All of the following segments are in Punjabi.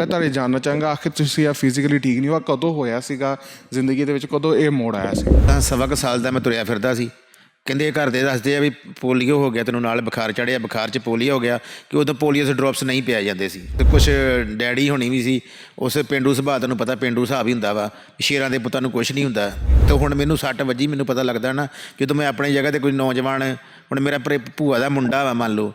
ਪਹਿਲਾਂ ਤੁਹਾਡੇ ਜਾਣਨਾ ਚਾਹਾਂਗਾ, ਆਖਿਰ ਤੁਸੀਂ ਆ ਫਿਜ਼ੀਕਲੀ ਠੀਕ ਨਹੀਂ ਹੋ ਕਦੋਂ ਹੋਇਆ ਸੀਗਾ? ਜ਼ਿੰਦਗੀ ਦੇ ਵਿੱਚ ਕਦੋਂ ਇਹ ਮੋੜ ਆਇਆ ਸੀ? ਤਾਂ ਸਵਾ ਕੁ ਸਾਲ ਦਾ ਮੈਂ ਤੁਰਿਆ ਫਿਰਦਾ ਸੀ। ਕਹਿੰਦੇ ਘਰ ਦੇ ਦੱਸਦੇ ਆ ਵੀ ਪੋਲੀਓ ਹੋ ਗਿਆ, ਤੈਨੂੰ ਨਾਲ ਬੁਖਾਰ ਚੜਿਆ ਬੁਖਾਰ 'ਚ ਪੋਲੀਓ ਹੋ ਗਿਆ। ਕਿ ਉਦੋਂ ਪੋਲੀਓ ਦੇ ਡ੍ਰੌਪਸ ਨਹੀਂ ਪਿਆ ਜਾਂਦੇ ਸੀ। ਤੇ ਕੁਝ ਡੈਡੀ ਹੋਣੀ ਵੀ ਸੀ, ਉਸ ਪਿੰਡੂ ਸੁਭਾਅ ਤੁਹਾਨੂੰ ਪਤਾ ਪਿੰਡੂ ਹਿਸਾਬ ਹੀ ਹੁੰਦਾ ਵਾ ਸ਼ੇਰਾਂ ਦੇ ਪੁੱਤਾਂ ਨੂੰ ਕੁਝ ਨਹੀਂ ਹੁੰਦਾ। ਤੇ ਹੁਣ ਮੈਨੂੰ ਸੱਟ ਵੱਜੀ, ਮੈਨੂੰ ਪਤਾ ਲੱਗਦਾ ਨਾ, ਜਦੋਂ ਮੈਂ ਆਪਣੀ ਜਗ੍ਹਾ ਤੇ ਕੋਈ ਨੌਜਵਾਨ, ਹੁਣ ਮੇਰਾ ਭਰੇ- ਭੂਆ ਦਾ ਮੁੰਡਾ ਵਾ ਮੰਨ ਲਓ,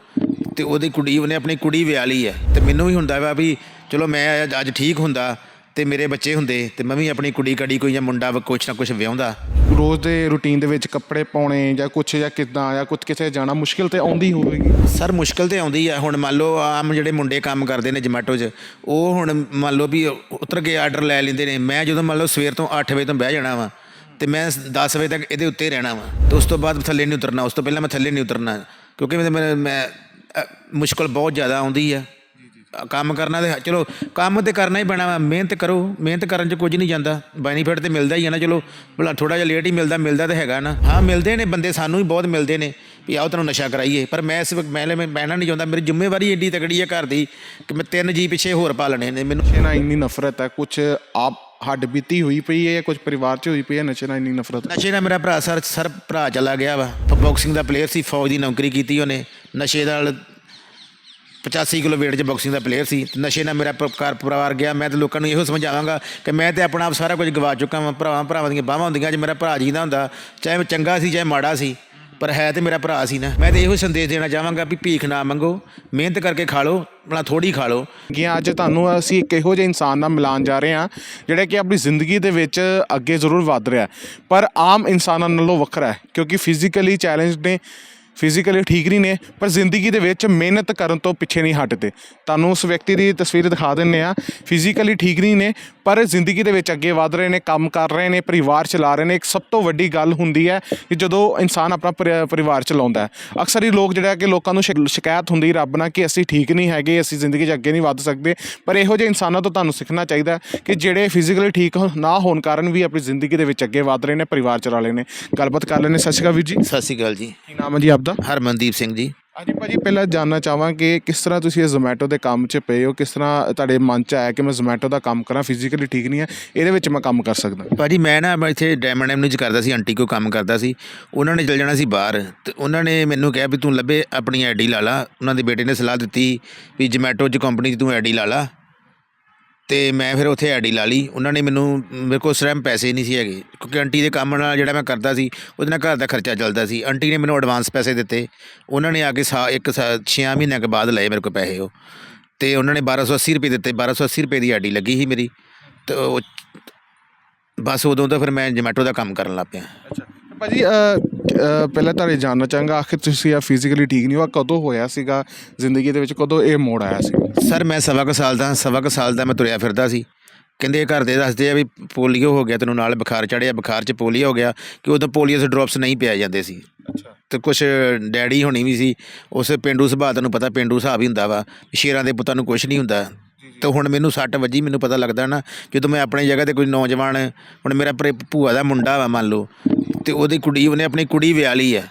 ਤੇ ਉਹਦੀ ਕੁੜੀ, ਉਹਨੇ ਆਪਣੀ ਕੁੜੀ ਵਿਆਹ ਲਈ ਹੈ ਤੇ ਮੈਨੂੰ ਵੀ ਹੁੰਦਾ ਵਾ ਵੀ ਚਲੋ ਮੈਂ ਅੱਜ- ਠੀਕ ਹੁੰਦਾ ਤੇ ਮੇਰੇ ਬੱਚੇ ਹੁੰਦੇ ਤੇ ਮੈਂ ਵੀ ਆਪਣੀ ਕੁੜੀ ਕੜੀ ਕੋਈ ਜਾਂ ਮੁੰਡਾ ਕੁਛ ਨਾ ਕੁਛ ਵਿਆਹੁੰਦਾ। ਰੋਜ਼ ਦੇ ਰੁਟੀਨ ਦੇ ਵਿੱਚ ਕੱਪੜੇ ਪਾਉਣੇ ਜਾਂ ਕੁਛ ਜਾਂ ਕਿੱਦਾਂ ਜਾਂ ਕੁਝ ਕਿਤੇ ਜਾਣਾ ਮੁਸ਼ਕਿਲ ਤੇ ਆਉਂਦੀ ਹੋਵੇਗੀ? ਸਰ ਮੁਸ਼ਕਲ ਤੇ ਆਉਂਦੀ ਆ। ਹੁਣ ਮੰਨ ਲਓ ਆਮ ਜਿਹੜੇ ਮੁੰਡੇ ਕੰਮ ਕਰਦੇ ਨੇ ਜਮੈਟੋ 'ਚ ਉਹ ਹੁਣ ਮੰਨ ਲਓ ਵੀ ਉਤਰ ਕੇ ਆਰਡਰ ਲੈ ਲੈਂਦੇ ਨੇ। ਮੈਂ ਜਦੋਂ ਮੰਨ ਲਓ ਸਵੇਰ ਤੋਂ 8 ਵਜੇ ਤੋਂ ਬਹਿ ਜਾਣਾ ਵਾ ਤੇ ਮੈਂ 10 ਵਜੇ ਤੱਕ ਇਹਦੇ ਉੱਤੇ ਰਹਿਣਾ ਵਾ ਤੇ ਉਸ ਤੋਂ ਬਾਅਦ ਥੱਲੇ ਨਹੀਂ ਉਤਰਨਾ। ਉਸ ਤੋਂ ਪਹਿਲਾਂ ਮੈਂ ਥੱਲੇ ਨਹੀਂ ਉਤਰਨਾ ਕਿਉਂਕਿ ਮੈਂ ਮੁਸ਼ਕਲ ਬਹੁਤ ਜ਼ਿਆਦਾ ਆਉਂਦੀ ਆ। ਕੰਮ ਕਰਨਾ ਤੇ ਚਲੋ ਕੰਮ ਤੇ ਕਰਨਾ ਹੀ ਪੈਣਾ ਵਾ। ਮਿਹਨਤ ਕਰੋ। ਮਿਹਨਤ ਕਰਨ 'ਚ ਕੁਝ ਨਹੀਂ ਜਾਂਦਾ। ਬੈਨੀਫਿਟ ਤੇ ਮਿਲਦਾ ਹੀ ਆ ਨਾ ਚਲੋ। ਭਲਾ ਥੋੜਾ ਜਿਹਾ ਲੇਟ ਹੀ ਮਿਲਦਾ ਮਿਲਦਾ ਤੇ ਹੈਗਾ ਨਾ। ਹਾਂ ਮਿਲਦੇ ਨੇ ਬੰਦੇ ਸਾਨੂੰ ਵੀ ਬਹੁਤ ਮਿਲਦੇ ਨੇ ਵੀ ਆਓ ਤੈਨੂੰ ਨਸ਼ਾ ਕਰਾਈਏ। ਪਰ ਮੈਂ ਇਸ ਵਕਤ ਮੈਂ ਮੈਂ ਬਹਿਣਾ ਨਹੀਂ ਚਾਹੁੰਦਾ। ਮੇਰੀ ਜ਼ਿੰਮੇਵਾਰੀ ਏਡੀ ਤਕੜੀ ਹੈ ਘਰ ਦੀ ਕਿ ਮੈਂ ਤਿੰਨ ਜੀ ਪਿੱਛੇ ਹੋਰ ਪਾਲਣੇ ਨੇ ਮੈਨੂੰ। ਨਸ਼ੇ ਨਾਲ ਇੰਨੀ ਨਫ਼ਰਤ ਹੈ ਕੁਝ ਆਪ ਹੱਡ ਬੀਤੀ ਹੋਈ ਪਈ ਹੈ ਜਾਂ ਕੁਝ ਪਰਿਵਾਰ 'ਚ ਹੋਈ ਪਈ ਹੈ ਨਸ਼ੇ ਨਾਲ ਇੰਨੀ ਨਫ਼ਰਤ? ਨਸ਼ੇ ਨਾਲ ਮੇਰਾ ਭਰਾ ਸਰ ਸਰ ਭਰਾ ਚਲਾ ਗਿਆ ਵਾ। ਬਾਕਸਿੰਗ ਦਾ ਪਲੇਅਰ ਸੀ ਫੌਜ ਦੀ ਨੌਕਰੀ ਕੀਤੀ ਉਹਨੇ। ਨਸ਼ੇ ਨਾਲ 85 ਕਿਲੋ weight 'ਚ ਬਾਕਸਿੰਗ ਦਾ ਪਲੇਅਰ ਸੀ। ਤੇ ਨਸ਼ੇ ਨਾਲ ਮੇਰਾ ਪ- ਘਰ ਪਰਿਵਾਰ ਗਿਆ। ਮੈਂ ਤੇ ਲੋਕਾਂ ਨੂੰ ਇਹੋ ਸਮਝਾਵਾਂਗਾ ਕਿ ਮੈਂ ਤੇ ਆਪਣਾ ਆਪ ਸਾਰਾ ਕੁਝ ਗਵਾ ਚੁੱਕਾ ਹਾਂ ਭਰਾਵਾਂ ਭਰਾਵਾਂ ਦੀਆਂ ਬਾਹਾਂ ਹੁੰਦੀਆਂ, ਜੇ ਮੇਰਾ ਭਰਾ ਜੀ ਦਾ ਹੁੰਦਾ, ਚਾਹੇ ਮੈਂ ਚੰਗਾ ਸੀ, ਚਾਹੇ ਮਾੜਾ ਸੀ, ਪਰ ਹੈ ਤੇ ਮੇਰਾ ਭਰਾ ਸੀ ਨਾ। ਮੈਂ ਤੇ ਇਹੋ ਸੰਦੇਸ਼ ਦੇਣਾ ਚਾਹਾਂਗਾ ਵੀ ਭੀਖ ਨਾ ਮੰਗੋ, ਮਿਹਨਤ ਕਰਕੇ ਖਾ ਲਓ, ਆਪਣਾ ਥੋੜੀ ਖਾ ਲਓ। ਕਿ ਅੱਜ ਤੁਹਾਨੂੰ ਅਸੀਂ ਇੱਕ ਇਹੋ ਜਿਹੇ ਇਨਸਾਨ ਨਾਲ ਮਿਲਾਨ ਜਾ ਰਹੇ ਹਾਂ, ਜਿਹੜਾ ਕਿ ਆਪਣੀ ਜ਼ਿੰਦਗੀ ਦੇ ਵਿੱਚ ਅੱਗੇ ਜ਼ਰੂਰ ਵਧ ਰਿਹਾ ਪਰ ਆਮ ਇਨਸਾਨਾਂ ਨਾਲੋਂ ਵੱਖਰਾ ਹੈ, ਕਿਉਂਕਿ ਫਿਜ਼ੀਕਲੀ ਚੈਲੰਜ ਨੇ ਫਿਜ਼ੀਕਲੀ ਠੀਕ ਨਹੀਂ ਨੇ, ਪਰ ਜ਼ਿੰਦਗੀ ਦੇ ਵਿੱਚ ਮਿਹਨਤ ਕਰਨ ਤੋਂ ਪਿੱਛੇ ਨਹੀਂ ਹਟਦੇ। ਤੁਹਾਨੂੰ ਉਸ ਵਿਅਕਤੀ ਦੀ ਤਸਵੀਰ ਦਿਖਾ ਦਿੰਨੇ ਆ ਫਿਜ਼ੀਕਲੀ ਠੀਕ ਨਹੀਂ ਨੇ ਪਰ ਜ਼ਿੰਦਗੀ ਦੇ ਵਿੱਚ ਅੱਗੇ ਵਧ ਰਹੇ ਨੇ ਕੰਮ ਕਰ ਰਹੇ ਨੇ ਪਰਿਵਾਰ ਚਲਾ ਰਹੇ ਨੇ ਇੱਕ ਸਭ ਤੋਂ ਵੱਡੀ ਗੱਲ ਹੁੰਦੀ ਹੈ ਕਿ ਜਦੋਂ ਇਨਸਾਨ ਆਪਣਾ ਪਰਿ- ਪਰਿਵਾਰ ਚਲਾਉਂਦਾ ਹੈ। ਅਕਸਰ ਹੀ ਲੋਕ ਜਿਹੜਾ ਕਿ ਲੋਕਾਂ ਨੂੰ ਸ਼ਿਕ- ਸ਼ਿਕਾਇਤ ਹੁੰਦੀ ਰੱਬ ਨਾਲ ਕਿ ਅਸੀਂ ਠੀਕ ਨਹੀਂ ਹੈਗੇ ਅਸੀਂ ਜ਼ਿੰਦਗੀ 'ਚ ਅੱਗੇ ਨਹੀਂ ਵੱਧ ਸਕਦੇ। ਪਰ ਇਹੋ ਜਿਹੇ ਇਨਸਾਨਾਂ ਤੋਂ ਤੁਹਾਨੂੰ ਸਿੱਖਣਾ ਚਾਹੀਦਾ ਕਿ ਜਿਹੜੇ ਫਿਜ਼ੀਕਲੀ ਠੀਕ ਨਾ ਹੋਣ ਕਾਰਨ ਵੀ ਆਪਣੀ ਜ਼ਿੰਦਗੀ ਦੇ ਵਿੱਚ ਅੱਗੇ ਵਧ ਰਹੇ ਨੇ ਪਰਿਵਾਰ ਚਲਾ ਰਹੇ ਨੇ। ਗੱਲਬਾਤ ਕਰ ਲੈਣੇ ਸਤਿ ਸ਼੍ਰੀ ਅਕਾਲ ਵੀਰ ਜੀ। ਸਤਿ ਸ਼੍ਰੀ ਅਕਾਲ ਜੀ। ਕੀ ਨਾਮ ਹੈ ਜੀ ਆਪਦਾ? ਹਰਮਨਦੀਪ ਸਿੰਘ ਜੀ। ਭਾਜੀ, ਪਹਿਲਾਂ ਜਾਨਣਾ ਚਾਹਾਂ ਕਿ ਕਿਸ ਤਰ੍ਹਾਂ ਤੁਸੀਂ ਇਹ ਜ਼ੋਮੈਟੋ ਦੇ ਕੰਮ 'ਚ ਪਏ ਹੋ? ਕਿਸ ਤਰ੍ਹਾਂ ਤੁਹਾਡੇ ਮਨ 'ਚ ਆਇਆ ਕਿ ਮੈਂ ਜ਼ੋਮੈਟੋ ਦਾ ਕੰਮ ਕਰਾਂ ਫਿਜ਼ੀਕਲੀ ਠੀਕ ਨਹੀਂ ਹੈ ਇਹਦੇ ਵਿੱਚ ਮੈਂ ਕੰਮ ਕਰ ਸਕਦਾ। ਭਾਜੀ, ਮੈਂ ਨਾ ਇੱਥੇ ਡਾਇਮੰਡ ਐਵਨਿਊ 'ਚ ਕਰਦਾ ਸੀ, ਆਂਟੀ ਕੋ ਕੰਮ ਕਰਦਾ ਸੀ। ਉਹਨਾਂ ਨੇ ਚਲ ਜਾਣਾ ਸੀ ਬਾਹਰ। ਤੇ ਉਹਨਾਂ ਨੇ ਮੈਨੂੰ ਕਿਹਾ ਵੀ ਤੂੰ ਲੱਭੇ ਆਪਣੀ ਆਈਡੀ ਲਾ ਲਾ। ਉਹਨਾਂ ਦੇ ਬੇਟੇ ਨੇ ਸਲਾਹ ਦਿੱਤੀ ਵੀ ਜ਼ੋਮੈਟੋ 'ਚ ਕੰਪਨੀ 'ਚ ਤੂੰ ਆਈਡੀ ਲਾ ਲਾ। ਤੇ ਮੈਂ ਫਿਰ ਉੱਥੇ ਆਈਡੀ ਲਾ ਲਈ। ਉਹਨਾਂ ਨੇ ਮੈਨੂੰ, ਮੇਰੇ ਕੋਲ ਸਰਮ ਪੈਸੇ ਨਹੀਂ ਸੀ ਹੈਗੇ। ਕਿਉਂਕਿ ਆਂਟੀ ਦੇ ਕੰਮ ਨਾਲ ਜਿਹੜਾ ਮੈਂ ਕਰਦਾ ਸੀ, ਉਹਦੇ ਨਾਲ ਘਰ ਦਾ ਖਰਚਾ ਚੱਲਦਾ ਸੀ। ਆਂਟੀ ਨੇ ਮੈਨੂੰ ਐਡਵਾਂਸ ਪੈਸੇ ਦਿੱਤੇ। ਉਹਨਾਂ ਨੇ ਆ ਕੇ ਸਾ, ਇੱਕ 6 ਮਹੀਨਿਆਂ ਕੇ ਬਾਅਦ ਲਏ ਮੇਰੇ ਕੋਲ ਪੈਸੇ ਉਹ। ਤੇ ਉਹਨਾਂ ਨੇ 1280 ਰੁਪਏ ਦਿੱਤੇ। 1280 ਰੁਪਏ ਦੀ ਆਈਡੀ ਲੱਗੀ ਸੀ ਮੇਰੀ। ਤੇ ਉਹ, ਬਸ ਉਦੋਂ ਤੋਂ ਫਿਰ ਮੈਂ ਜਮੈਟੋ ਦਾ ਕੰਮ ਕਰਨ ਲੱਗ ਪਿਆ। ਅੱਛਾ। ਭਾਜੀ ਪਹਿਲਾਂ ਤੁਹਾਡੇ ਜਾਨਣਾ ਚਾਹਾਂਗਾ ਆਖਿਰ ਤੁਸੀਂ ਆ ਫਿਜ਼ੀਕਲੀ ਠੀਕ ਨਹੀਂ ਹੋ ਕਦੋਂ ਹੋਇਆ ਸੀਗਾ ਜ਼ਿੰਦਗੀ ਦੇ ਵਿੱਚ ਕਦੋਂ ਇਹ ਮੋੜ ਆਇਆ ਸੀ? ਸਰ ਮੈਂ ਸਵਾ ਕੁ ਸਾਲ ਦਾ ਸਵਾ ਕੁ ਸਾਲ ਦਾ ਮੈਂ ਤੁਰਿਆ ਫਿਰਦਾ ਸੀ। ਕਹਿੰਦੇ ਘਰ ਦੇ ਦੱਸਦੇ ਆ ਵੀ ਪੋਲੀਓ ਹੋ ਗਿਆ ਤੈਨੂੰ ਨਾਲ ਬੁਖਾਰ ਚੜਿਆ ਬੁਖਾਰ 'ਚ ਪੋਲੀਓ ਹੋ ਗਿਆ ਕਿ ਉਦੋਂ ਪੋਲੀਓ ਦੇ ਡ੍ਰੌਪਸ ਨਹੀਂ ਪਿਆ ਜਾਂਦੇ ਸੀ। ਅੱਛਾ। ਤੇ ਕੁਝ ਡੈਡੀ ਹੋਣੀ ਵੀ ਸੀ ਉਸ ਪਿੰਡੂ ਸੁਭਾਅ ਤੁਹਾਨੂੰ ਪਤਾ ਪਿੰਡੂ ਹਿਸਾਬ ਹੀ ਹੁੰਦਾ ਵਾ ਸ਼ੇਰਾਂ ਦੇ ਪੁੱਤਾਂ ਨੂੰ ਕੁਝ ਨਹੀਂ ਹੁੰਦਾ। ਤੇ ਹੁਣ ਮੈਨੂੰ ਸੱਟ ਵੱਜੀ ਮੈਨੂੰ ਪਤਾ ਲੱਗਦਾ ਨਾ ਜਦੋਂ ਮੈਂ ਆਪਣੀ ਜਗ੍ਹਾ ਤੇ ਕੋਈ ਨੌਜਵਾਨ ਹੁਣ ਮੇਰਾ ਭੂਆ ਦਾ ਮੁੰਡਾ ਵਾ ਮੰਨ ਲਓ ਤੇ ਉਹਦੀ ਕੁੜੀ, ਉਹਨੇ ਆਪਣੀ ਕੁੜੀ ਵਿਆਹ ਲਈ ਹੈ।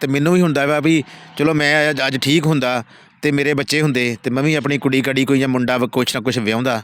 ਤੇ ਮੈਨੂੰ ਵੀ ਹੁੰਦਾ ਵਾ ਵੀ ਚਲੋ ਮੈਂ ਅੱਜ- ਅੱਜ ਠੀਕ ਹੁੰਦਾ ਤੇ ਮੇਰੇ ਬੱਚੇ ਹੁੰਦੇ ਤੇ ਮੈਂ ਵੀ ਆਪਣੀ ਕੁੜੀ ਕੜੀ ਕੋਈ ਜਾਂ ਮੁੰਡਾ ਵਾ ਕੁਛ ਨਾ ਕੁਛ ਵਿਆਹੁੰਦਾ।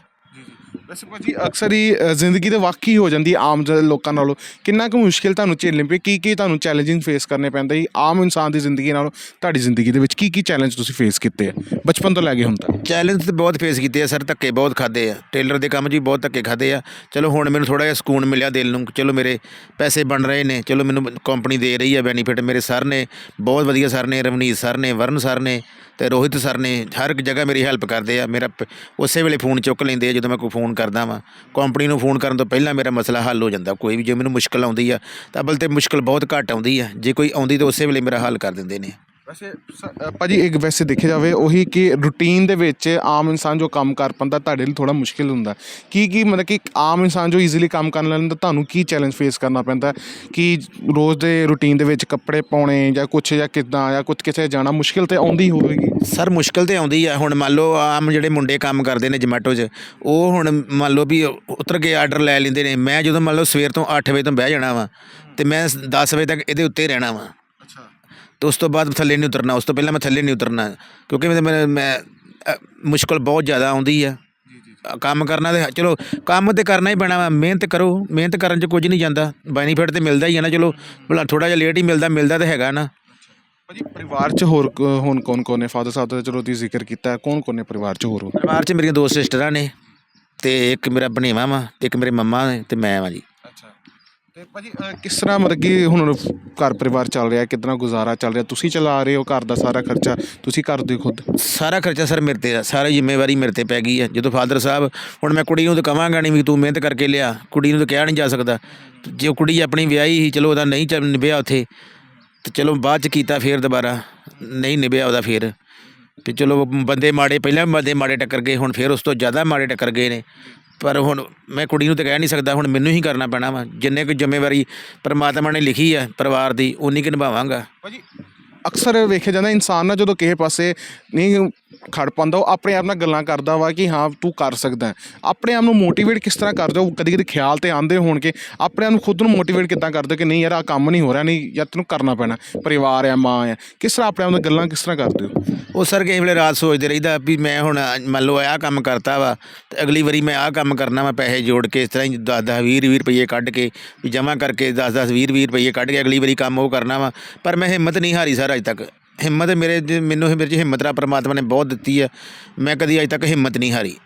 ਵੈਸੇ ਭਾਜੀ ਅਕਸਰ ਹੀ ਅ, ਜ਼ਿੰਦਗੀ ਤੇ ਵਾਕਈ ਹੋ ਜਾਂਦੀ ਹੈ ਆਮ ਜ- ਲੋਕਾਂ ਨਾਲੋਂ। ਕਿੰਨਾ ਕੁ ਮੁਸ਼ਕਿਲ ਤੁਹਾਨੂੰ ਝੇਲਣੀ ਪਈ? ਕੀ ਕੀ ਤੁਹਾਨੂੰ ਚੈਲੰਜਿੰਗ ਫੇਸ ਕਰਨੇ ਪੈਂਦੇ ਜੀ? ਆਮ ਇਨਸਾਨ ਦੀ ਜ਼ਿੰਦਗੀ ਨਾਲੋਂ ਤੁਹਾਡੀ ਜ਼ਿੰਦਗੀ ਦੇ ਵਿੱਚ ਕੀ ਕੀ ਚੈਲੰਜ ਤੁਸੀਂ ਫੇਸ ਕੀਤੇ ਆ? ਬਚਪਨ ਤੋਂ ਲੈ ਕੇ ਹੁਣ ਤੱਕ। ਚੈਲੰਜ ਤਾਂ ਬਹੁਤ ਫੇਸ ਕੀਤੇ ਆ ਸਰ ਧੱਕੇ ਬਹੁਤ ਖਾਦੇ ਆ। ਟੇਲਰ ਦੇ ਕੰਮ 'ਚ ਵੀ ਬਹੁਤ ਧੱਕੇ ਖਾਦੇ ਆ। ਚਲੋ ਹੁਣ ਮੈਨੂੰ ਥੋੜਾ ਜਿਹਾ ਸਕੂਨ ਮਿਲਿਆ ਦਿਲ ਨੂੰ ਚਲੋ ਮੇਰੇ ਪੈਸੇ ਬਣ ਰਹੇ ਨੇ ਚਲੋ ਮੈਨੂੰ ਕੰਪਨੀ ਦੇ ਰਹੀ ਆ ਬੈਨੀਫਿਟ ਮੇਰੇ ਸਰ ਨੇ ਬਹੁਤ ਵਧੀਆ ਸਰ ਨੇ ਰਵਨੀਤ ਸਰ ਨੇ ਵਰਨ ਸਰ ਨੇ ਤੇ ਰੋਹਿਤ ਸਰ ਨੇ ਹਰ ਇੱਕ ਜਗ੍ਹਾ ਮੇਰੀ ਹੈਲਪ ਕਰਦੇ ਆ ਮੇਰਾ ਪ- ਉਸੇ ਵੇਲੇ ਫੋਨ ਚੁੱਕ ਲੈਂਦੇ ਆ ਜਦੋਂ ਮੈਂ ਕੋਈ ਫੋਨ ਕਰਦਾ ਵਾਂ। ਕੰਪਨੀ ਨੂੰ ਫੋਨ ਕਰਨ ਤੋਂ ਪਹਿਲਾਂ ਮੇਰਾ ਮਸਲਾ ਹੱਲ ਹੋ ਜਾਂਦਾ। ਕੋਈ ਵੀ ਜੇ ਮੈਨੂੰ ਮੁਸ਼ਕਲ ਆਉਂਦੀ ਆ, ਤਾਂ ਅਬਲ ਤੇ ਮੁਸ਼ਕਲ ਬਹੁਤ ਘੱਟ ਆਉਂਦੀ ਆ। ਜੇ ਕੋਈ ਆਉਂਦੀ ਤਾਂ ਉਸੇ ਵੇਲੇ ਮੇਰਾ ਹੱਲ ਕਰ ਦਿੰਦੇ ਨੇ। ਵੈਸੇ ਸ- ਅ, ਭਾਜੀ ਇੱਕ ਵੈਸੇ ਦੇਖਿਆ ਜਾਵੇ ਉਹੀ ਕਿ ਰੂਟੀਨ ਦੇ ਵਿੱਚ ਆਮ ਇਨਸਾਨ ਜੋ ਕੰਮ ਕਰ ਪੰਦਾ ਤੁਹਾਡੇ ਲਈ ਥੋੜਾ ਮੁਸ਼ਕਿਲ ਹੁੰਦਾ। ਕੀ ਕੀ ਮਤਲਬ ਕਿ ਆਮ ਇਨਸਾਨ ਜੋ ਈਜ਼ੀਲੀ ਕੰਮ ਕਰਨ ਲੈਂਦਾ ਤੁਹਾਨੂੰ ਕੀ ਚੈਲੰਜ ਫੇਸ ਕਰਨਾ ਪੈਂਦਾ? ਕਿ ਰੋਜ਼ ਦੇ ਰੂਟੀਨ ਦੇ ਵਿੱਚ ਕੱਪੜੇ ਪਾਉਣੇ ਜਾਂ ਕੁਛ ਜਾਂ ਕਿੱਦਾਂ ਜਾਂ ਕੁਝ ਕਿਤੇ ਜਾਣਾ ਮੁਸ਼ਕਿਲ ਤੇ ਆਉਂਦੀ ਹੋਵੇਗੀ? ਸਰ ਮੁਸ਼ਕਿਲ ਤੇ ਆਉਂਦੀ ਆ। ਹੁਣ ਮੰਨ ਲਓ ਆਮ ਜਿਹੜੇ ਮੁੰਡੇ ਕੰਮ ਕਰਦੇ ਨੇ ਜਮੈਟੋ 'ਚ ਉਹ ਹੁਣ ਮੰਨ ਲਓ ਵੀ ਉਤਰ ਕੇ ਆਰਡਰ ਲੈ ਲੈਂਦੇ ਨੇ। ਮੈਂ ਜਦੋਂ ਮੰਨ ਲਓ ਸਵੇਰ ਤੋਂ 8 ਵਜੇ ਤੋਂ ਬਹਿ ਜਾਣਾ ਵਾ ਤੇ ਮੈਂ 10 ਵਜੇ ਤੱਕ ਇਹਦੇ ਉੱਤੇ ਰਹਿਣਾ ਵਾ। ਤੇ ਉਸ ਤੋਂ ਬਾਅਦ ਥੱਲੇ ਨਹੀਂ ਉਤਰਨਾ ਉਸ ਤੋਂ ਪਹਿਲਾਂ ਮੈਂ ਥੱਲੇ ਨਹੀਂ ਉਤਰਨਾ ਕਿਉਂਕਿ ਮੈਂ ਮੈਂ- ਮੁਸ਼ਕਲ ਬਹੁਤ ਜ਼ਿਆਦਾ ਆਉਂਦੀ ਆ। ਕੰਮ ਕਰਨਾ ਤੇ ਚਲੋ ਕੰਮ ਤੇ ਕਰਨਾ ਹੀ ਪੈਣਾ ਵਾ ਮਿਹਨਤ ਕਰੋ ਮਿਹਨਤ ਕਰਨ 'ਚ ਕੁਝ ਨਹੀਂ ਜਾਂਦਾ। ਬੈਨੀਫਿਟ ਤੇ ਮਿਲਦਾ ਹੀ ਆ ਨਾ ਚਲੋ ਭਲਾ ਥੋੜਾ ਜਿਹਾ ਲੇਟ ਹੀ ਮਿਲਦਾ ਮਿਲਦਾ ਤਾਂ ਹੈਗਾ ਨਾ। ਭਾਜੀ ਪਰਿਵਾਰ 'ਚ ਹੋਰ ਹੁਣ ਕੌਣ ਕੌਣ ਨੇ? ਫਾਦਰ ਸਾਹਿਬ ਦਾ ਚਲੋ ਤੁਸੀਂ ਜ਼ਿਕਰ ਕੀਤਾ ਕੌਣ ਕੌਣ ਨੇ ਪਰਿਵਾਰ 'ਚ ਹੋਰ? ਪਰਿਵਾਰ 'ਚ ਮੇਰੀਆਂ ਦੋ ਸਿਸਟਰਾਂ ਨੇ ਤੇ ਇੱਕ ਮੇਰਾ ਭਣੇਵਾ ਵਾ ਤੇ ਇੱਕ ਮੇਰੇ ਮੰਮਾ ਤੇ ਮੈਂ ਵਾਂ ਜੀ। ਤੇ ਭਾਜੀ ਅਹ, ਕਿਸ ਤਰ੍ਹਾਂ ਮਤਲਬ ਕਿ ਹੁਣ ਘਰ ਪਰਿਵਾਰ ਚੱਲ ਰਿਹਾ ਕਿਤਨਾ ਗੁਜ਼ਾਰਾ ਚੱਲ ਰਿਹਾ? ਤੁਸੀਂ ਚਲਾ ਰਹੇ ਹੋ ਘਰ ਦਾ ਸਾਰਾ ਖਰਚਾ ਤੁਸੀਂ ਕਰਦੇ ਹੋ ਖੁਦ? ਸਾਰਾ ਖਰਚਾ ਸਰ ਮੇਰੇ ਤੇ ਆ ਸਾਰੀ ਜ਼ਿੰਮੇਵਾਰੀ ਮੇਰੇ ਤੇ ਪੈ ਗਈ ਹੈ। ਜਦੋਂ ਫਾਦਰ ਸਾਹਿਬ ਹੁਣ ਮੈਂ ਕੁੜੀ ਨੂੰ ਤਾਂ ਕਵਾਂਗਾ ਨਹੀਂ ਵੀ ਤੂੰ ਮਿਹਨਤ ਕਰਕੇ ਲਿਆ ਕੁੜੀ ਨੂੰ ਤਾਂ ਕਿਹਾ ਨਹੀਂ ਜਾ ਸਕਦਾ। ਜੇ ਉਹ ਕੁੜੀ ਆਪਣੀ ਵਿਆਹੀ ਸੀ ਚਲੋ ਉਹਦਾ ਨਹੀਂ ਚੱਲ ਨਿਭਿਆ ਉੱਥੇ ਤੇ ਚਲੋ ਬਾਅਦ ਚ ਕੀਤਾ ਫੇਰ ਦੁਬਾਰਾ ਨਹੀਂ ਨਿਭਿਆ ਉਹਦਾ ਫੇਰ। ਤੇ ਚਲੋ ਬੰਦੇ ਮਾੜੇ, ਪਹਿਲਾਂ ਵੀ ਬੰਦੇ ਮਾੜੇ ਟੱਕਰ ਗਏ, ਹੁਣ ਫਿਰ ਉਸ ਤੋਂ ਜ਼ਿਆਦਾ ਮਾੜੇ ਟੱਕਰ ਗਏ ਨੇ। ਪਰ ਹੁਣ ਮੈਂ ਕੁੜੀ ਨੂੰ ਤਾਂ ਕਹਿ ਨਹੀਂ ਸਕਦਾ, ਹੁਣ ਮੈਨੂੰ ਹੀ ਕਰਨਾ ਪੈਣਾ ਵਾ। ਜਿੰਨੇ ਕੁ ਜ਼ਿੰਮੇਵਾਰੀ ਪਰਮਾਤਮਾ ਨੇ ਲਿਖੀ ਹੈ ਪਰਿਵਾਰ ਦੀ ਉਨੀ ਕੁ ਨਿਭਾਵਾਂਗਾ। ਭਾਜੀ ਅਕਸਰ ਵੇਖਿਆ ਜਾਂਦਾ, ਇਨਸਾਨ ਨਾ ਜਦੋਂ ਕਿਸੇ ਪਾਸੇ ਨਹੀਂ ਖੜ ਪਾਉਂਦਾ, ਉਹ ਆਪਣੇ ਆਪ ਨਾਲ ਗੱਲਾਂ ਕਰਦਾ ਵਾ ਕਿ ਹਾਂ, ਤੂੰ ਕਰ ਸਕਦਾ ਆਪਣੇ ਆਪ ਨੂੰ ਮੋਟੀਵੇਟ ਕਿਸ ਤਰ੍ਹਾਂ ਕਰਦੇ ਹੋ? ਕਦੀ ਕਦੀ ਖਿਆਲ ਤੇ ਆਉਂਦੇ ਹੋਣਗੇ। ਆਪਣੇ ਆਪ ਨੂੰ ਖੁਦ ਨੂੰ ਮੋਟੀਵੇਟ ਕਿੱਦਾਂ ਕਰਦੇ ਹੋ ਕਿ ਨਹੀਂ ਯਾਰ ਆ ਕੰਮ ਨਹੀਂ ਹੋ ਰਿਹਾ, ਨਹੀਂ ਯਾਰ ਤੈਨੂੰ ਕਰਨਾ ਪੈਣਾ ਪਰਿਵਾਰ ਆ ਮਾਂ ਆ ਕਿਸ ਤਰ੍ਹਾਂ ਆਪਣੇ ਆਪ ਨਾਲ ਗੱਲਾਂ ਕਿਸ ਤਰ੍ਹਾਂ ਕਰਦੇ ਹੋ? ਉਹ ਸਰ ਕਈ ਵੇਲੇ ਰਾਤ ਸੋਚਦੇ ਰਹੀਦਾ ਵੀ ਮੈਂ ਹੁਣ, ਮੰਨ ਲਓ ਆਹ ਕੰਮ ਕਰਤਾ ਵਾ, ਤੇ ਅਗਲੀ ਵਾਰੀ ਮੈਂ ਆਹ ਕੰਮ ਕਰਨਾ ਵਾ, ਪੈਸੇ ਜੋੜ ਕੇ ਇਸ ਤਰ੍ਹਾਂ ਹੀ 10 10 20 20 ਰੁਪਏ ਕੱਢ ਕੇ ਵੀ ਜਮ੍ਹਾਂ ਕਰਕੇ 10 10 20 20 ਰੁਪਏ ਕੱਢ ਕੇ ਅਗਲੀ ਵਾਰੀ ਕੰਮ ਉਹ ਕਰਨਾ ਵਾ। ਪਰ ਮੈਂ ਹਿੰਮਤ ਨਹੀਂ ਹਾਰੀ ਸਰ ਅਜ ਤੱਕ ਹਿੰਮਤ ਮੇਰੇ 'ਚ- ਮੈਨੂੰ ਮੇਰੇ 'ਚ ਹਿੰਮਤ ਰਾ ਪ੍ਰਮਾਤਮਾ ਨੇ ਬਹੁਤ ਦਿੱਤੀ ਹੈ। ਮੈਂ ਕਦੀ ਅਜ ਤੱਕ ਹਿੰਮਤ ਨਹੀਂ ਹਾਰੀ।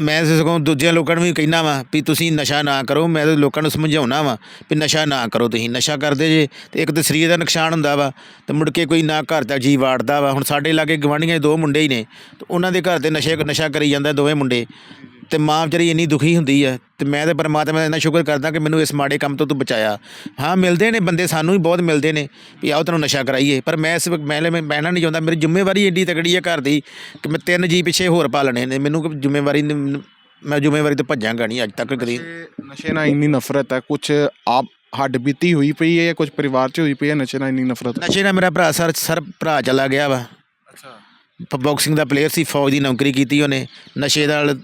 ਮੈਂ ਸਗੋਂ ਦੂਜਿਆਂ ਲੋਕਾਂ ਨੂੰ ਵੀ ਕਹਿਣਾ ਵਾ ਵੀ ਤੁਸੀਂ ਨਸ਼ਾ ਨਾ ਕਰੋ, ਮੈਂ ਤਾਂ ਲੋਕਾਂ ਨੂੰ ਸਮਝਾਉਣਾ ਵਾ ਵੀ ਨਸ਼ਾ ਨਾ ਕਰੋ ਤੁਸੀਂ। ਨਸ਼ਾ ਕਰਦੇ ਜੇ ਤੇ ਇੱਕ ਤਾਂ ਸਰੀਰ ਦਾ ਨੁਕਸਾਨ ਹੁੰਦਾ ਵਾ, ਤੇ ਮੁੜ ਕੇ ਕੋਈ ਨਾ ਘਰ ਦਾ ਜੀ ਵਾੜਦਾ ਵਾ। ਹੁਣ ਸਾਡੇ ਲਾਗੇ ਗਵਾਂਢੀਆਂ ਦੇ ਦੋ ਮੁੰਡੇ ਹੀ ਨੇ, ਤੇ ਉਹਨਾਂ ਦੇ ਘਰ 'ਤੇ ਨਸ਼ੇ, ਨਸ਼ਾ ਕਰੀ ਜਾਂਦਾ ਦੋਵੇਂ ਮੁੰਡੇ। ਤੇ ਮਾਂ ਵਿਚਾਰੀ ਇੰਨੀ ਦੁਖੀ ਹੁੰਦੀ ਹੈ ਤੇ ਮੈਂ ਤੇ ਪਰਮਾਤਮਾ ਦਾ ਇੰਨਾ ਸ਼ੁਕਰ ਕਰਦਾ ਕਿ ਮੈਨੂੰ ਇਸ ਮਾੜੇ ਕੰਮ ਤੋਂ ਤੂੰ ਬਚਾਇਆ। ਹਾਂ ਮਿਲਦੇ ਨੇ ਬੰਦੇ ਸਾਨੂੰ ਵੀ ਬਹੁਤ ਮਿਲਦੇ ਨੇ ਵੀ ਆਓ ਤੈਨੂੰ ਨਸ਼ਾ ਕਰਾਈਏ ਪਰ ਮੈਂ ਇਸ ਮੈਂ ਮੈਂ ਬਹਿਣਾ ਨਹੀਂ ਚਾਹੁੰਦਾ। ਮੇਰੀ ਜ਼ਿੰਮੇਵਾਰੀ ਏਡੀ ਤਕੜੀ ਹੈ ਘਰ ਦੀ ਕਿ ਮੈਂ ਤਿੰਨ ਜੀ ਪਿੱਛੇ ਹੋਰ ਪਾਲਣੇ ਨੇ। ਮੈਨੂੰ ਜ਼ਿੰਮੇਵਾਰੀ ਮੈਂ ਜ਼ਿੰਮੇਵਾਰੀ ਤੋਂ ਭੱਜਾਂਗਾ ਨਹੀਂ ਅੱਜ ਤੱਕ ਕਦੀ। ਨਸ਼ੇ- ਨਸ਼ੇ ਨਾਲ ਇੰਨੀ ਨਫ਼ਰਤ ਹੈ ਕੁਝ ਆਪ ਹੱਡ ਬੀਤੀ ਹੋਈ ਪਈ ਹੈ ਜਾਂ ਕੁਝ ਪਰਿਵਾਰ 'ਚ ਹੋਈ ਪਈ ਹੈ ਨਸ਼ੇ ਨਾਲ ਇੰਨੀ ਨਫ਼ਰਤ? ਨਸ਼ੇ ਨਾਲ ਮੇਰਾ ਭਰਾ ਸਰ ਸਰ ਭਰਾ ਚਲਾ ਗਿਆ ਵਾ। ਅੱਛਾ। ਬਾਕਸਿੰਗ ਦਾ ਪਲੇਅਰ ਸੀ ਫੌਜ ਦੀ ਨੌਕਰੀ ਕੀਤੀ ਉਹਨੇ। ਨਸ਼ੇ ਨਾਲ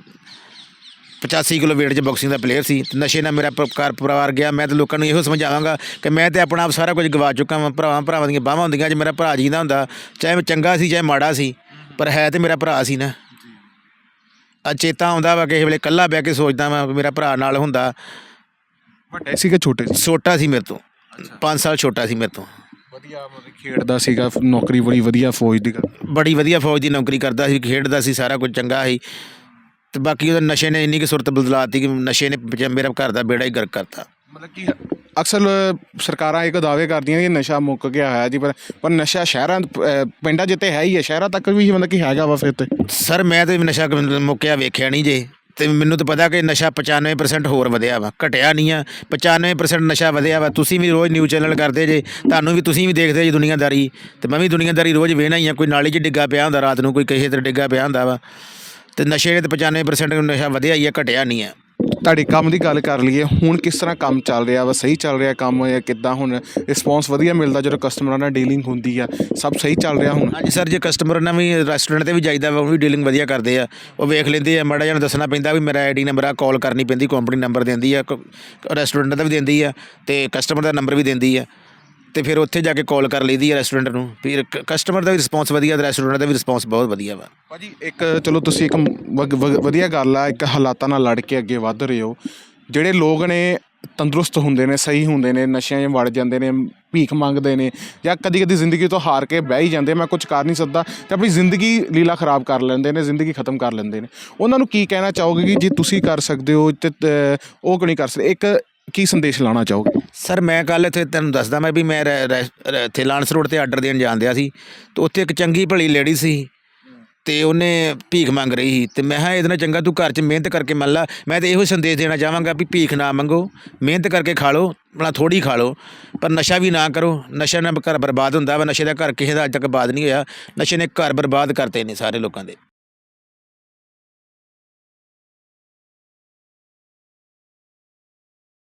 85 ਕਿਲੋ weight 'ਚ ਬਾਕਸਿੰਗ ਦਾ ਪਲੇਅਰ ਸੀ ਤੇ ਨਸ਼ੇ ਨਾਲ ਮੇਰਾ ਪ- ਘਰ ਪਰਿਵਾਰ ਗਿਆ। ਮੈਂ ਤਾਂ ਲੋਕਾਂ ਨੂੰ ਇਹੋ ਸਮਝਾਵਾਂਗਾ ਕਿ ਮੈਂ ਤੇ ਆਪਣਾ ਆਪ ਸਾਰਾ ਕੁਝ ਗਵਾ ਚੁੱਕਾ ਹਾਂ ਭਰਾਵਾਂ ਭਰਾਵਾਂ ਦੀਆਂ ਬਾਹਾਂ ਹੁੰਦੀਆਂ ਜੇ ਮੇਰਾ ਭਰਾ ਜੀਂਦਾ ਹੁੰਦਾ ਚਾਹੇ ਉਹ ਚੰਗਾ ਸੀ ਚਾਹੇ ਮਾੜਾ ਸੀ ਪਰ ਹੈ ਤੇ ਮੇਰਾ ਭਰਾ ਸੀ ਨਾ। ਆ ਚੇਤਾ ਆਉਂਦਾ ਵਾ ਕਿਸੇ ਵੇਲੇ ਇਕੱਲਾ ਬਹਿ ਕੇ ਸੋਚਦਾ ਵਾਂ ਵੀ ਮੇਰਾ ਭਰਾ ਨਾਲ ਹੁੰਦਾ। ਵੱਡੇ ਸੀ ਕਿ ਛੋਟੇ ਸੀ? ਛੋਟਾ ਸੀ ਮੇਰੇ ਤੋਂ। 5 ਸਾਲ ਛੋਟਾ ਸੀ ਮੇਰੇ ਤੋਂ। ਵਧੀਆ ਮਤਲਬ ਖੇਡਦਾ ਸੀਗਾ ਨੌਕਰੀ ਬੜੀ ਵਧੀਆ ਫੌਜ ਦੀ ਕਰ ਬੜੀ ਵਧੀਆ ਫੌਜ ਦੀ ਨੌਕਰੀ ਕਰਦਾ ਸੀ ਖੇਡਦਾ ਸੀ ਸਾਰਾ ਕੁਝ ਚੰਗਾ ਸੀ। ਤੇ ਬਾਕੀ ਉਹਦਾ ਨਸ਼ੇ ਨੇ ਇੰਨੀ ਕਿ ਸੁਰਤ ਬਦਲਾਤੀ ਕਿ ਨਸ਼ੇ ਨੇ ਮੇਰਾ ਘਰ ਦਾ ਬੇੜਾ ਹੀ ਗਰਕ ਕਰਤਾ। ਮਤਲਬ ਕਿ ਅਕਸਰ ਸਰਕਾਰਾਂ ਇੱਕ ਦਾਅਵੇ ਕਰਦੀਆਂ ਕਿ ਨਸ਼ਾ ਮੁੱਕ ਗਿਆ ਹੈ ਜੀ ਪਰ ਪਰ ਨਸ਼ਾ ਸ਼ਹਿਰਾਂ ਪਿੰਡਾਂ ਜਿੱਤੇ ਹੈ ਹੀ ਹੈ ਸ਼ਹਿਰਾਂ ਤੱਕ ਵੀ ਮਤਲਬ ਕਿ ਹੈਗਾ ਵਾ ਫਿਰ ਤੇ। ਸਰ ਮੈਂ ਤੇ ਨਸ਼ਾ ਮੁੱਕਿਆ ਵੇਖਿਆ ਨਹੀਂ ਜੇ। ਤੇ ਮੈਨੂੰ ਤਾਂ ਪਤਾ ਕਿ ਨਸ਼ਾ 95% ਹੋਰ ਵਧਿਆ ਵਾ ਘਟਿਆ ਨਹੀਂ ਆ। 95% ਨਸ਼ਾ ਵਧਿਆ ਵਾ ਤੁਸੀਂ ਵੀ ਰੋਜ਼ ਨਿਊਜ਼ ਚੈਨਲ ਕਰਦੇ ਜੇ ਤੁਹਾਨੂੰ ਵੀ ਤੁਸੀਂ ਵੀ ਦੇਖਦੇ ਜੀ ਦੁਨੀਆਦਾਰੀ। ਤੇ ਮੈਂ ਵੀ ਦੁਨੀਆਦਾਰੀ ਰੋਜ਼ ਵੇਖਣਾ ਹੀ ਆ ਕੋਈ ਨਾਲੀ 'ਚ ਡਿੱਗਾ ਪਿਆ ਹੁੰਦਾ ਰਾਤ ਨੂੰ ਕੋਈ ਕਿਸੇ ਤੇ ਡਿੱਗਾ ਪਿਆ ਹੁੰਦਾ ਵਾ। ਤੇ ਨਸ਼ੇ ਤੇ 95% ਨਸ਼ਾ ਵਧਿਆ ਹੀ ਆ ਘਟਿਆ ਨਹੀਂ ਆ ਤੁਹਾਡੇ ਕੰਮ ਦੀ ਗੱਲ ਕਰ ਲਈਏ ਹੁਣ ਕਿਸ ਤਰ੍ਹਾਂ ਕੰਮ ਚੱਲ ਰਿਹਾ ਵਾ? ਸਹੀ ਚੱਲ ਰਿਹਾ ਕੰਮ ਜਾਂ ਕਿੱਦਾਂ ਹੁਣ? ਰਿਸਪੌਂਸ ਵਧੀਆ ਮਿਲਦਾ ਜਦੋਂ ਕਸਟਮਰਾਂ ਨਾਲ ਡੀਲਿੰਗ ਹੁੰਦੀ ਆ। ਸਭ ਸਹੀ ਚੱਲ ਰਿਹਾ ਹੁਣ? ਹਾਂਜੀ ਸਰ ਜੇ ਕਸਟਮਰ ਨਾਲ ਵੀ ਰੈਸਟੋਰੈਂਟ ਤੇ ਵੀ ਜਾਈਦਾ ਵਾ ਉਹ ਵੀ ਡੀਲਿੰਗ ਵਧੀਆ ਕਰਦੇ ਆ। ਉਹ ਵੇਖ ਲੈਂਦੇ ਆ ਮਾੜਾ ਜਿਹਾ ਦੱਸਣਾ ਪੈਂਦਾ ਵੀ ਮੇਰਾ ਆਈਡੀ ਨੰਬਰ ਆ ਕਾਲ ਕਰਨੀ ਪੈਂਦੀ ਕੰਪਨੀ ਨੰਬਰ ਦਿੰਦੀ ਆ ਰੈਸਟੋਰੈਂਟ ਦਾ ਵੀ ਦਿੰਦੀ ਆ ਤੇ ਕਸਟਮਰ ਦਾ ਨੰਬਰ ਵੀ ਦਿੰਦੀ ਆ। ਤੇ ਫਿਰ ਉੱਥੇ ਜਾ ਕੇ ਕਾਲ ਕਰ ਲਈਦੀ ਹੈ ਰੈਸਟੋਰੈਂਟ ਨੂੰ। ਫਿਰ ਕਸਟਮਰ ਦਾ ਵੀ ਰਿਸਪੌਂਸ ਵਧੀਆ, ਤੇ ਰੈਸਟੋਰੈਂਟ ਦਾ ਵੀ ਰਿਸਪੌਂਸ ਬਹੁਤ ਵਧੀਆ ਵਾ। ਭਾਜੀ, ਇੱਕ ਚਲੋ ਤੁਸੀਂ ਇੱਕ ਵਗ- ਵਗ- ਵਧੀਆ ਗੱਲ ਆ, ਇੱਕ ਹਾਲਾਤਾਂ ਨਾਲ ਲੜ ਕੇ ਅੱਗੇ ਵੱਧ ਰਹੇ ਹੋ। ਜਿਹੜੇ ਲੋਕ ਨੇ ਤੰਦਰੁਸਤ ਹੁੰਦੇ ਨੇ, ਸਹੀ ਹੁੰਦੇ ਨੇ, ਨਸ਼ਿਆਂ 'ਚ ਵੜ ਜਾਂਦੇ ਨੇ, ਭੀਖ ਮੰਗਦੇ ਨੇ, ਜਾਂ ਕਦੀ ਕਦੀ ਜ਼ਿੰਦਗੀ ਤੋਂ ਹਾਰ ਕੇ ਬਹਿ ਹੀ ਜਾਂਦੇ ਮੈਂ ਕੁਝ ਕਰ ਨਹੀਂ ਸਕਦਾ, ਤੇ ਆਪਣੀ ਜ਼ਿੰਦਗੀ ਲੀਲਾ ਖਰਾਬ ਕਰ ਲੈਂਦੇ ਨੇ, ਜ਼ਿੰਦਗੀ ਖਤਮ ਕਰ ਲੈਂਦੇ ਨੇ। ਉਹਨਾਂ ਨੂੰ ਕੀ ਕਹਿਣਾ ਚਾਹੋਗੇ ਕਿ ਜੇ ਤੁਸੀਂ ਕਰ ਸਕਦੇ ਹੋ, ਤੇ ਤੇ, ਉਹ ਕਿਉਂ ਨਹੀਂ ਕਰ ਸਕਦੇ? ਇੱਕ ਕੀ ਸੰਦੇਸ਼ ਲਾਉਣਾ ਚਾਹੋਗੇ? ਸਰ, ਮੈਂ ਕੱਲ ਇੱਥੇ ਤੈਨੂੰ ਦੱਸਦਾ ਮੈਂ ਵੀ ਮੈਂ ਰੈ- ਰੈ- ਰੈ- ਇੱਥੇ ਲਾਂਸ ਰੋਡ ਤੇ ਆਰਡਰ ਦੇਣ ਜਾਂਦਿਆ ਸੀ। ਤੇ ਉੱਥੇ ਇੱਕ ਚੰਗੀ ਭਲੀ ਲੇਡੀ ਸੀ ਤੇ ਉਹਨੇ ਭੀਖ ਮੰਗ ਰਹੀ ਸੀ। ਤੇ ਮੈਂ ਕਿਹਾ, ਇਹਦੇ ਨਾਲ ਚੰਗਾ ਤੂੰ ਘਰ 'ਚ ਮਿਹਨਤ ਕਰਕੇ ਮੰਨ ਲਾ। ਮੈਂ ਤੇ ਇਹੋ ਸੰਦੇਸ਼ ਦੇਣਾ ਚਾਹਾਂਗਾ ਵੀ ਭੀਖ ਨਾ ਮੰਗੋ, ਮਿਹਨਤ ਕਰਕੇ ਖਾ ਲਓ ਆਪਣਾ ਥੋੜੀ ਖਾ ਲਓ, ਪਰ ਨਸ਼ਾ ਵੀ ਨਾ ਕਰੋ। ਨਸ਼ਾ ਨਾਲ ਘਰ ਬਰਬਾਦ ਹੁੰਦਾ ਵਾ, ਨਸ਼ੇ ਦਾ ਘਰ ਕਿਸੇ ਦਾ ਅੱਜ ਤੱਕ ਬਾਦ ਨਹੀਂ ਹੋਇਆ। ਨਸ਼ੇ ਨੇ ਘਰ ਬਰਬਾਦ ਕਰਤੇ ਨੇ ਸਾਰੇ ਲੋਕਾਂ ਦੇ।